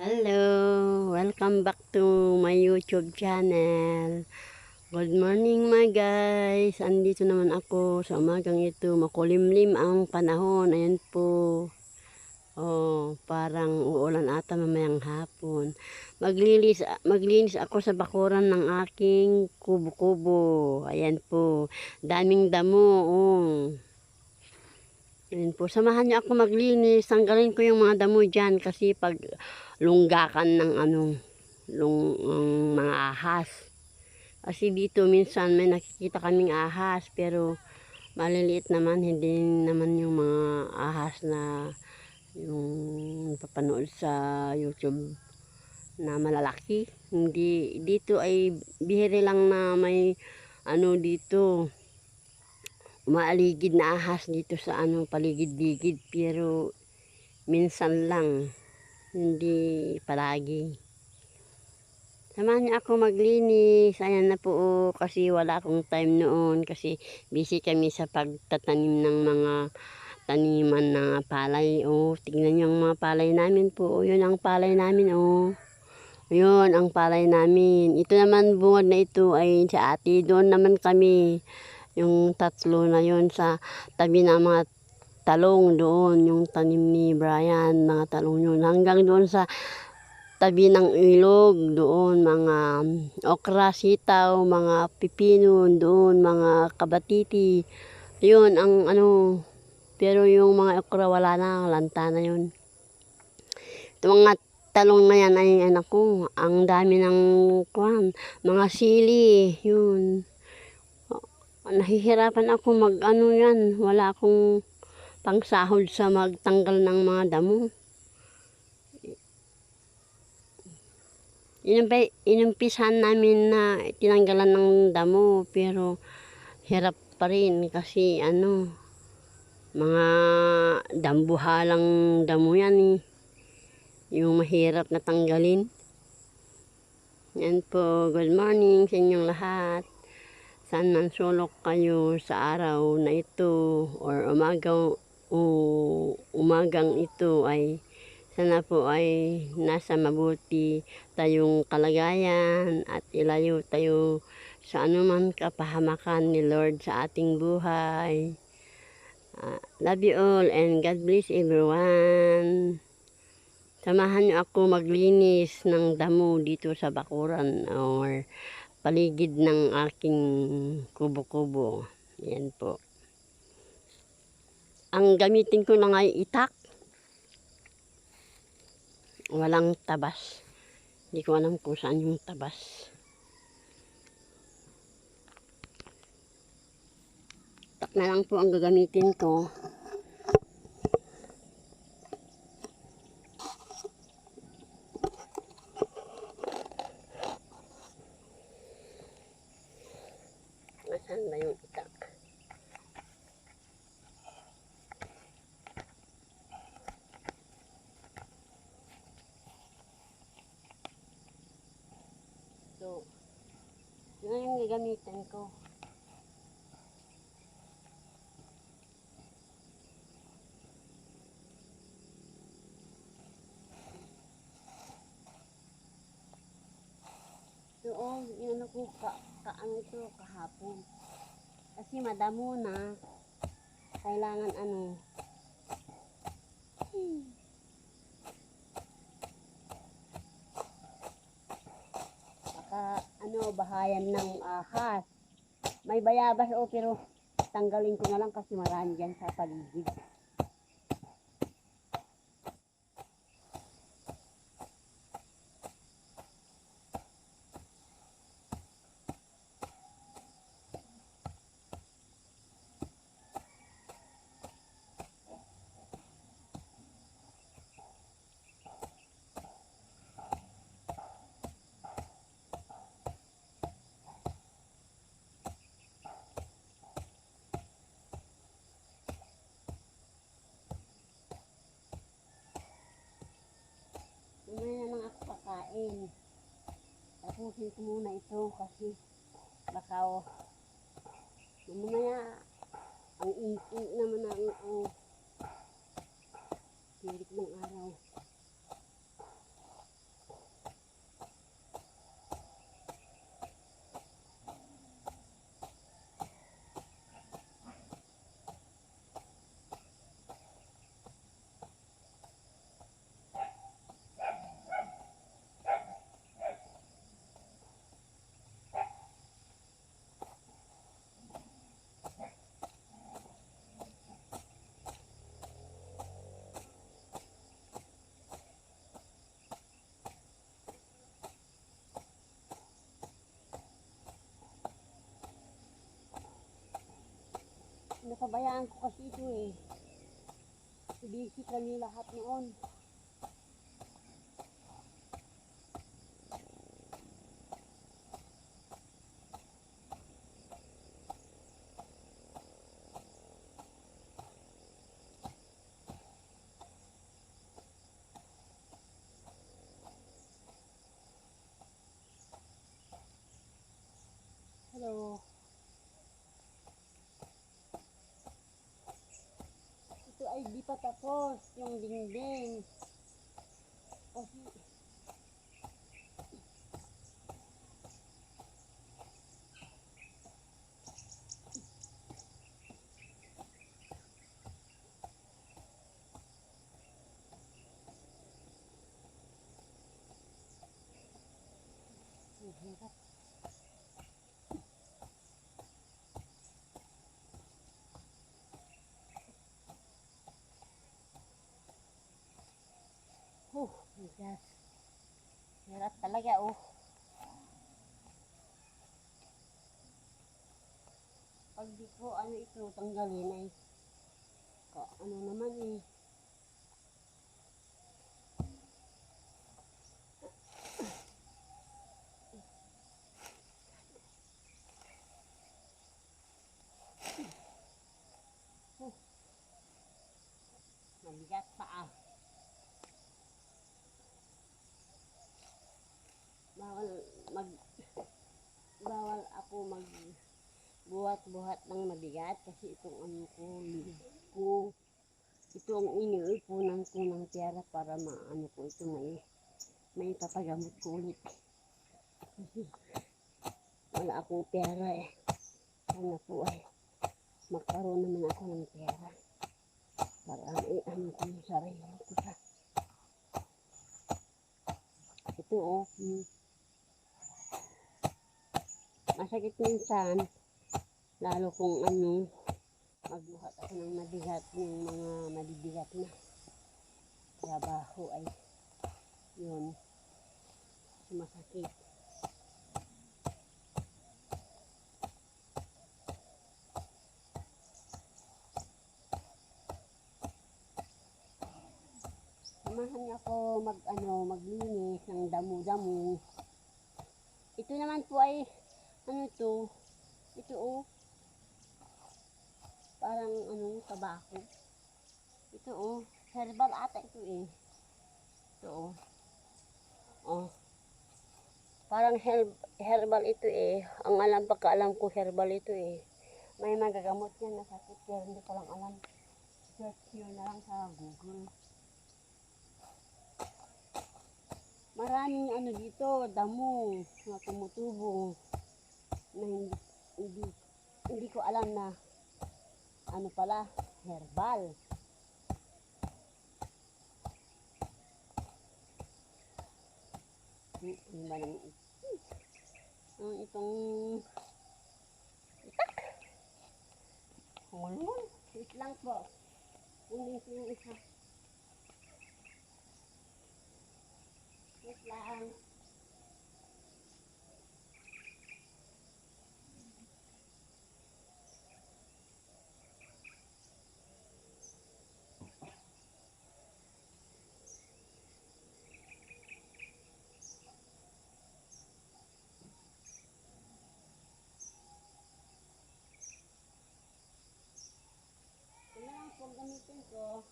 Hello! Welcome back to my YouTube channel. Good morning my guys! Andito naman ako sa umagang ito. Makulimlim ang panahon. Ayan po. Oh, parang uulan ata mamayang hapon. Maglinis, maglinis ako sa bakuran ng aking kubo-kubo. Ayan po. Daming damo. Oh. Ayan po, samahan niyo ako maglinis. Tanggalin ko yung mga damo dyan kasi pag lunggakan ng ano, lung, ang mga ahas. Kasi dito minsan may nakikita kaming ahas pero maliliit naman, hindi naman yung mga ahas na yung papanood sa YouTube na malalaki. Hindi, dito ay bihiri lang na may ano dito, umaaligid na ahas dito sa ano paligid-ligid pero minsan lang hindi palagi. Samahan niyo ako maglinis. Ayan na po oh, kasi wala akong time noon. Kasi busy kami sa pagtatanim ng mga taniman na palay oh. Tingnan niyo ang mga palay namin po. Oh, yun ang palay namin oh. Yun ang palay namin. Ito naman bungad na ito ay sa ate. Doon naman kami yung tatlo na yun sa tabi ng mga talong doon, yung tanim ni Brian, mga talong yun. Hanggang doon sa tabi ng ilog doon, mga okra, sitaw, mga pipino doon, mga kabatiti. Yun, ang ano, pero yung mga okra wala na, lanta na yun. Ito mga talong na yan ay anak ko, ang dami ng kwan, mga sili, yun nahihirapan ako mag ano yan, wala akong pangsahod sa magtanggal ng mga damo. Inumpi, inumpisan namin na tinanggalan ng damo pero hirap pa rin kasi ano mga dambuhalang damo yan eh. Yung mahirap na tanggalin. Yan po, good morning sa inyong lahat saan man sulok kayo sa araw na ito or umagang o umagang ito ay sana po ay nasa mabuti tayong kalagayan at ilayo tayo sa anuman kapahamakan ni Lord sa ating buhay. Uh, love you all and God bless everyone. Samahan niyo ako maglinis ng damo dito sa bakuran or paligid ng aking kubo-kubo. Yan po. Ang gamitin ko lang ay itak. Walang tabas. Hindi ko alam kung saan yung tabas. Itak na lang po ang gagamitin ko. Nasaan ba yung itak? So, yun yung gagamitin ko. Oh, yun ko ka, kaano ito kahapon. Kasi madamo na. Kailangan ano. Hmm. Baka bahayan ng ahas. May bayabas o pero tanggalin ko na lang kasi marami dyan sa paligid. Mamaya na lang ako kakain. Tapusin ko muna ito kasi baka oh, mamaya ang init naman ang oh, pilit ng araw. Napabayaan ko kasi ito eh. Busy kami lahat noon. Hello. Ito ay di pa tapos yung dingding. Kasi Ang hirap. Oh, bigas. Hirap talaga, oh. Pag di ko ano ito tanggalin ay ano naman eh. Oh. Mabigat pa ah. bawal mag bawal ako mag buhat-buhat ng mabigat kasi itong ano ko ko. Ito ang iniipunan ko ng pera para maano ko ito may may papagamot ko ulit. Wala akong pera eh. Sana po ay magkaroon naman ako ng pera para eh, ano ko yung sarili ko sa ito oh. Hmm. masakit minsan lalo kung ano magbuhat ako ng mabigat yung mga mabibigat na trabaho ay yun masakit. Samahan niyo ako mag ano maglinis ng damo-damo ito naman po ay ano to? Ito oh parang ano tabako. Ito oh. Herbal ata ito eh. Ito oh. Oh. Parang herb, herbal ito eh. Ang alam pagkaalam ko herbal ito eh. May magagamot yan na sakit pero hindi ko lang alam. Search nyo na lang sa google. Maraming ano dito damo na tumutubo na hindi, hindi, hindi ko alam na ano pala, herbal. Hmm, Ano ba nang ang itong itak? Hulun. Wait lang po. Ko yung isa. Wait lang. Ko.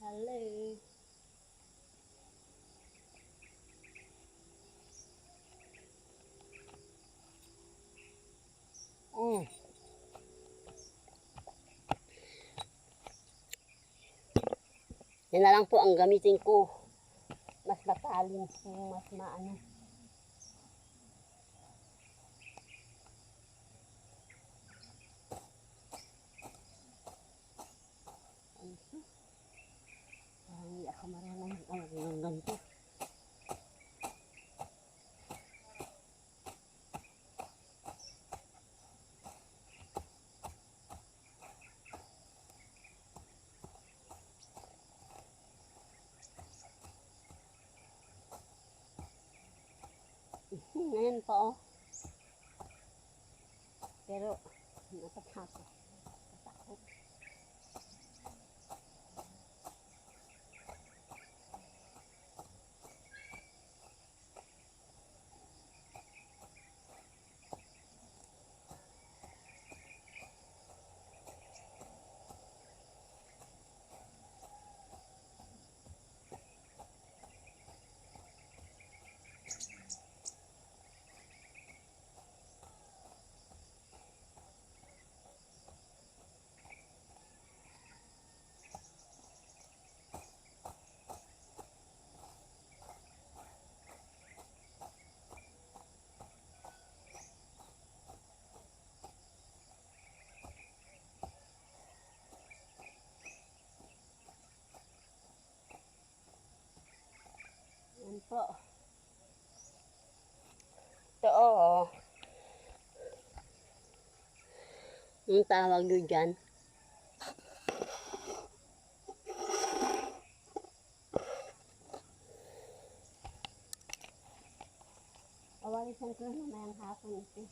Hello. Mm. Yan na lang po ang gamitin ko. Mas matalim, mas maano. Ano to? Parang hindi ako marunong ang ng ganito. Mhm, Ngayon pa oh. Pero Natakot. Natakot. Yan po. Ito oo. Yung tawag nyo dyan. Awalisan ko na mayang hapon ito.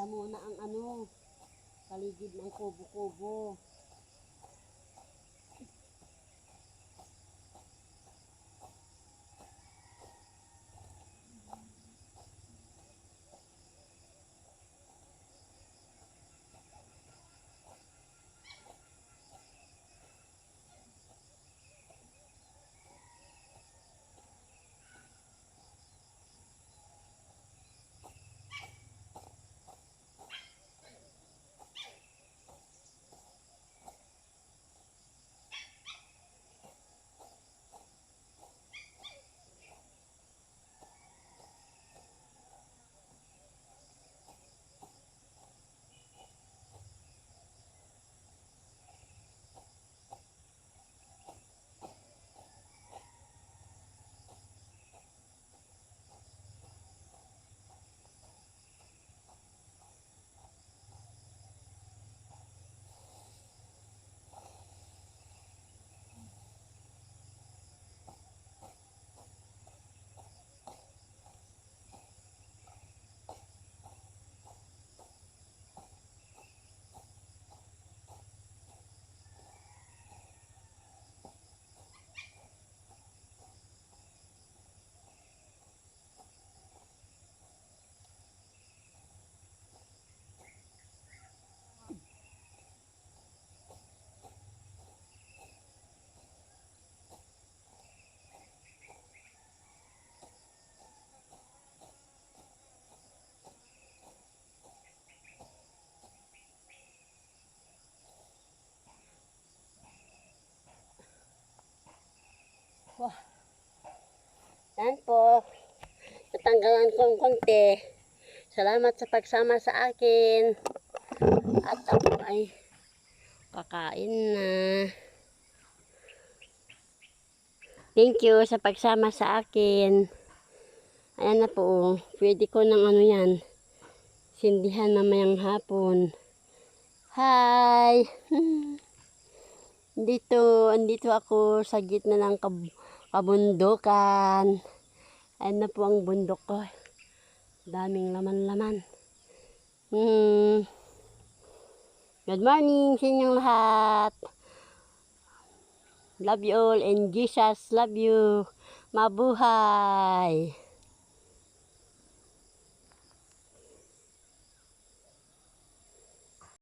Madamo na ang ano, paligid ng kubo-kubo. Wah. Yan po. Natanggalan ko ng konti. Salamat sa pagsama sa akin. At ako ay kakain na. Thank you sa pagsama sa akin. Ayan na po. Pwede ko ng ano yan. Sindihan mamayang hapon. Hi! Dito, andito ako sa gitna ng kab- kabundukan. Ayan na po ang bundok ko. Daming laman-laman. Hmm. Good morning sa inyong lahat. Love you all and Jesus love you. Mabuhay!